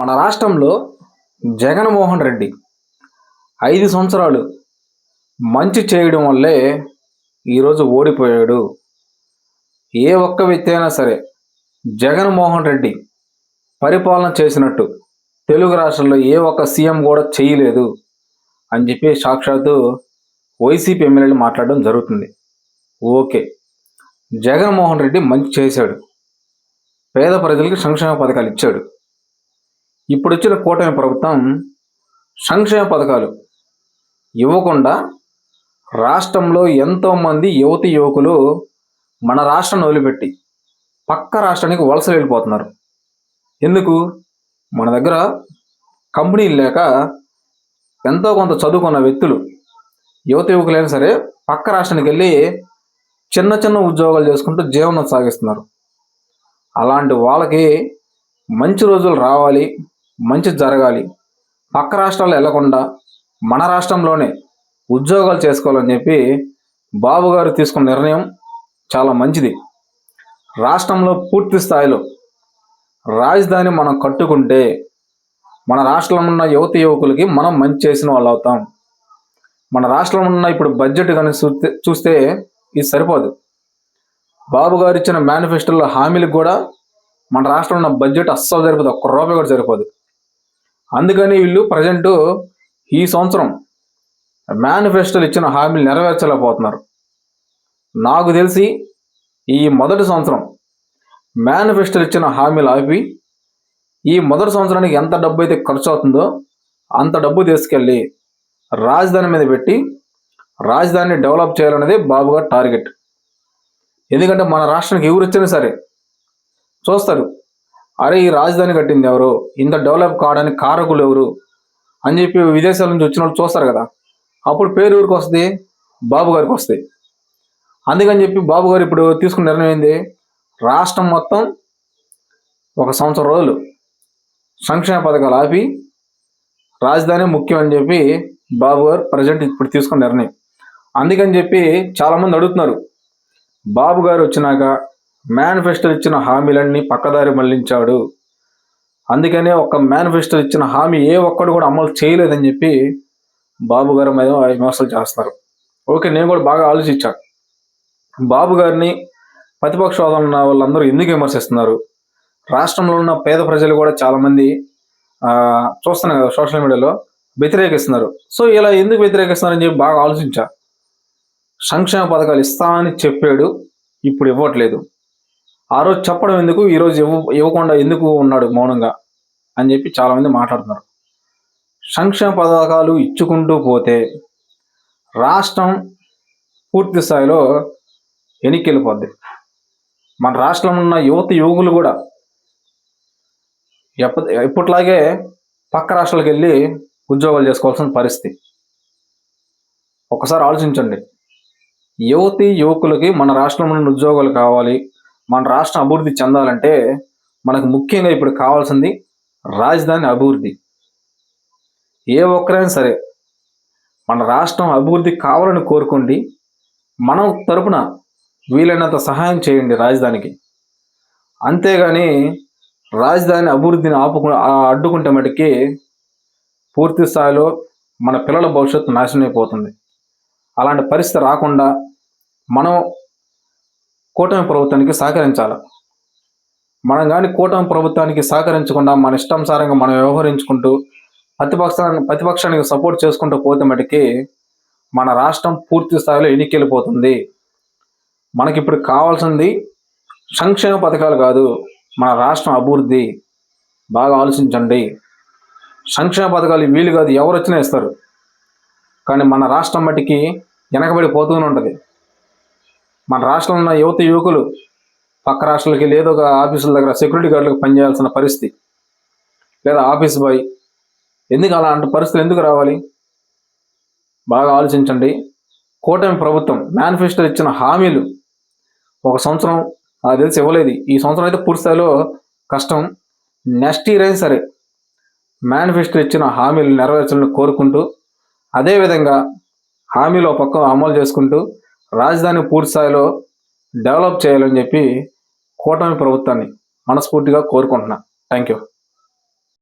మన రాష్ట్రంలో జగన్మోహన్ రెడ్డి ఐదు సంవత్సరాలు మంచి చేయడం వల్లే ఈరోజు ఓడిపోయాడు. ఏ ఒక్క వ్యక్తి అయినా సరే జగన్మోహన్ రెడ్డి పరిపాలన చేసినట్టు తెలుగు రాష్ట్రంలో ఏ ఒక్క సీఎం కూడా చేయలేదు అని చెప్పి సాక్షాత్తు వైసీపీ ఎమ్మెల్యేలు మాట్లాడడం జరుగుతుంది. ఓకే జగన్మోహన్ రెడ్డి మంచి చేశాడు. పేద ప్రజలకు సంక్షేమ పథకాలు ఇచ్చాడు. ఇప్పుడు వచ్చిన కూటమి ప్రభుత్వం సంక్షేమ పథకాలు ఇవ్వకుండా రాష్ట్రంలో ఎంతోమంది యువతి యువకులు మన రాష్ట్రాన్ని వదిలిపెట్టి పక్క రాష్ట్రానికి వలస వెళ్ళిపోతున్నారు. ఎందుకు? మన దగ్గర కంపెనీలు లేక ఎంతో కొంత చదువుకున్న వ్యక్తులు యువత యువకులైనా సరే పక్క రాష్ట్రానికి వెళ్ళి చిన్న చిన్న ఉద్యోగాలు చేసుకుంటూ జీవనం సాగిస్తున్నారు. అలాంటి వాళ్ళకి మంచి రోజులు రావాలి. మంచి జరగాలి. పక్క రాష్ట్రాలు వెళ్ళకుండా మన రాష్ట్రంలోనే ఉద్యోగాలు చేసుకోవాలని చెప్పి బాబు గారు తీసుకున్న నిర్ణయం చాలా మంచిది. రాష్ట్రంలో పూర్తి స్థాయిలో రాజధాని మనం కట్టుకుంటే మన రాష్ట్రంలో ఉన్న యువత యువకులకి మనం మంచి చేసిన వాళ్ళు అవుతాం. మన రాష్ట్రంలో ఉన్న ఇప్పుడు బడ్జెట్ కానీ చూస్తే చూస్తే ఇది సరిపోదు. బాబు గారు ఇచ్చిన మేనిఫెస్టోలో హామీలకు కూడా మన రాష్ట్రంలో ఉన్న బడ్జెట్ అస్సలు సరిపోదు. ఒక్క రూపాయి కూడా సరిపోదు. అందుకని వీళ్ళు ప్రజెంట్ ఈ సంవత్సరం మేనిఫెస్టోలు ఇచ్చిన హామీలు నెరవేర్చలేకపోతున్నారు. నాకు తెలిసి ఈ మొదటి సంవత్సరం మేనిఫెస్టోలు ఇచ్చిన హామీలు ఆపి ఈ మొదటి సంవత్సరానికి ఎంత డబ్బు అయితే ఖర్చు అవుతుందో అంత డబ్బు తీసుకెళ్ళి రాజధాని మీద పెట్టి రాజధానిని డెవలప్ చేయాలనేది బాబుగారు టార్గెట్ ఎందుకంటే మన రాష్ట్రానికి ఎవరు వచ్చినా సరే చూస్తారు అరే ఈ రాజధాని కట్టింది ఎవరు? ఇంత డెవలప్ కావడానికి కారకులు ఎవరు? అని చెప్పి విదేశాల నుంచి వచ్చిన వాళ్ళు చూస్తారు కదా. అప్పుడు పేరు ఊరికి వస్తుంది? బాబు గారికి వస్తాయి అందుకని చెప్పి బాబు గారు ఇప్పుడు తీసుకున్న నిర్ణయం ఏంది? రాష్ట్రం మొత్తం ఒక సంవత్సరం రోజులు సంక్షేమ పథకాలు ఆపి రాజధాని ముఖ్యం అని చెప్పి బాబు గారు ప్రజెంట్ ఇప్పుడు తీసుకున్న నిర్ణయం. అందుకని చెప్పి చాలామంది అడుగుతున్నారు. బాబు గారు వచ్చినాక మేనిఫెస్టో ఇచ్చిన హామీలన్నీ పక్కదారి మళ్ళించాడు. అందుకనే ఒక మేనిఫెస్టో ఇచ్చిన హామీ ఏ ఒక్కడు కూడా అమలు చేయలేదని చెప్పి బాబు గారు మీద విమర్శలు చేస్తున్నారు. ఓకే నేను కూడా బాగా ఆలోచించాను బాబు గారిని ప్రతిపక్ష హోదాలో ఉన్న వాళ్ళందరూ ఎందుకు విమర్శిస్తున్నారు? రాష్ట్రంలో ఉన్న పేద ప్రజలు కూడా చాలామంది చూస్తున్నాం కదా సోషల్ మీడియాలో వ్యతిరేకిస్తున్నారు. సో ఇలా ఎందుకు వ్యతిరేకిస్తున్నారని చెప్పి బాగా ఆలోచించా. సంక్షేమ పథకాలు ఇస్తామని చెప్పాడు ఇప్పుడు ఇవ్వట్లేదు. ఆ రోజు చెప్పడం ఎందుకు? ఈరోజు ఇవ్వ ఇవ్వకుండా ఎందుకు ఉన్నాడు మౌనంగా? అని చెప్పి చాలామంది మాట్లాడుతున్నారు. సంక్షేమ పథకాలు ఇచ్చుకుంటూ పోతే రాష్ట్రం పూర్తి స్థాయిలో ఎనికెళ్ళిపోద్ది. మన రాష్ట్రంలో ఉన్న యువత యువకులు కూడా ఎప్ప ఇప్పట్లాగే పక్క రాష్ట్రాలకు వెళ్ళి ఉద్యోగాలు చేసుకోవాల్సిన పరిస్థితి. ఒకసారి ఆలోచించండి. యువతి యువకులకి మన రాష్ట్రంలో ఉన్న ఉద్యోగాలు కావాలి. మన రాష్ట్రం అభివృద్ధి చెందాలంటే మనకు ముఖ్యంగా ఇప్పుడు కావాల్సింది రాజధాని అభివృద్ధి. ఏ ఒక్కరైనా సరే మన రాష్ట్రం అభివృద్ధి కావాలని కోరుకోండి. మనం తరపున వీలైనంత సహాయం చేయండి రాజధానికి. అంతేగాని రాజధాని అభివృద్ధిని ఆపుకు అడ్డుకుంటే మటుకి పూర్తి స్థాయిలో మన పిల్లల భవిష్యత్తు నాశనం అయిపోతుంది అలాంటి పరిస్థితి రాకుండా మనం కూటమి ప్రభుత్వానికి సహకరించాలి. మనం కానీ కూటమి ప్రభుత్వానికి సహకరించకుండా మన ఇష్టానుసారంగా మనం వ్యవహరించుకుంటూ ప్రతిపక్షాన్ని ప్రతిపక్షానికి సపోర్ట్ చేసుకుంటూ పోతే మటుకి మన రాష్ట్రం పూర్తి స్థాయిలో ఎన్నికెళ్ళిపోతుంది మనకి ఇప్పుడు కావాల్సింది సంక్షేమ పథకాలు కాదు మన రాష్ట్రం అభివృద్ధి. బాగా ఆలోచించండి. సంక్షేమ పథకాలు వీలు కాదు ఎవరు వచ్చినా ఇస్తారు. కానీ మన రాష్ట్రం మట్టికి వెనకబడిపోతూనే ఉంటుంది. మన రాష్ట్రంలో ఉన్న యువత యువకులు పక్క రాష్ట్రాలకి లేదా ఒక ఆఫీసుల దగ్గర సెక్యూరిటీ గార్డులకు పనిచేయాల్సిన పరిస్థితి. లేదా ఆఫీస్ బాయ్. ఎందుకు అలాంటి పరిస్థితులు ఎందుకు రావాలి? బాగా ఆలోచించండి. కూటమి ప్రభుత్వం మేనిఫెస్టో ఇచ్చిన హామీలు ఒక సంవత్సరం అది తెలిసి ఇవ్వలేదు. ఈ సంవత్సరం అయితే పూర్తిస్థాయిలో కష్టం. నెక్స్ట్ ఇయర్ అయినా సరే మేనిఫెస్టో ఇచ్చిన హామీలు నెరవేర్చాలని కోరుకుంటూ అదేవిధంగా హామీలు పక్క అమలు చేసుకుంటూ రాజధాని పూర్తి స్థాయిలో డెవలప్ చేయాలని చెప్పి కూటమి ప్రభుత్వాన్ని మనస్ఫూర్తిగా కోరుకుంటున్నా. Thank you